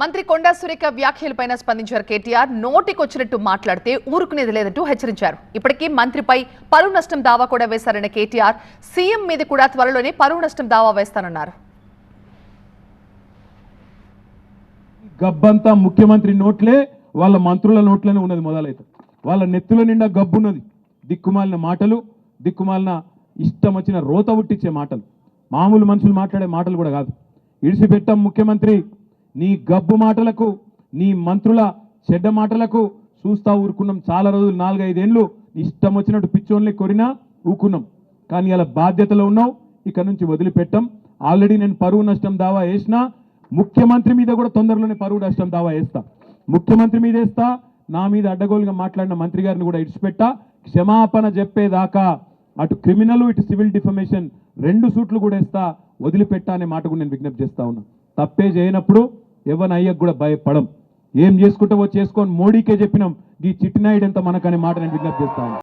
మంత్రి కొండా సురేఖ వ్యాఖ్యలపైన స్పందించారు కేటీఆర్. నోటికొచ్చినట్టు మాట్లాడితే ఊరుకునేది లేదంటూ హెచ్చరించారు. ఇప్పటికీ మంత్రిపై పరువు నష్టం దావా కూడా వేశారన్న కేటీఆర్. సీఎం మీద కూడా త్వరలోనే పరువు నష్టం దావా వేస్తానన్నారు. గబ్బంతా ముఖ్యమంత్రి నోట్లే వాళ్ళ మంత్రుల నోట్లోనే ఉన్నది మొదలైతే. వాళ్ళ నెత్తుల నిండా గబ్బు ఉన్నది దిక్కుమాలిన మాటలు దిక్కుమాలిన ఇష్టం వచ్చిన రోత ఉట్టించే మాటలు. మామూలు మనుషులు మాట్లాడే మాటలు కూడా కాదు. ఇడిసిపెట్టం ముఖ్యమంత్రి. నీ గబ్బు మాటలకు నీ మంత్రుల చెడ్డ మాటలకు చూస్తా ఊరుకున్నాం. చాలా రోజులు నాలుగైదేళ్ళు ఇష్టం వచ్చినట్టు పిచ్చోన్లే కొరినా ఊకున్నాం కానీ అలా బాధ్యతలో ఉన్నావు ఇక్కడ నుంచి వదిలిపెట్టాం. ఆల్రెడీ నేను పరువు నష్టం దావా వేసినా ముఖ్యమంత్రి మీద కూడా తొందరలోనే పరువు నష్టం దావా వేస్తా. ముఖ్యమంత్రి మీద వేస్తా నా మీద అడ్డగోలుగా మాట్లాడిన మంత్రి గారిని కూడా ఇడిచిపెట్టా. క్షమాపణ చెప్పేదాకా అటు క్రిమినల్ ఇటు సివిల్ డిఫమేషన్ రెండు సూట్లు కూడా వేస్తా వదిలిపెట్టా అనే మాట కూడా నేను విజ్ఞప్తి చేస్తా ఉన్నా. తప్పే చేయనప్పుడు ఎవరిని అయ్యకు కూడా భయపడం. ఏం చేసుకుంటావో చేసుకొని మోడీకే చెప్పినాం. ఈ చిట్టినాయుడు ఎంత మనకనే మాట నేను విజ్ఞప్తి చేస్తాను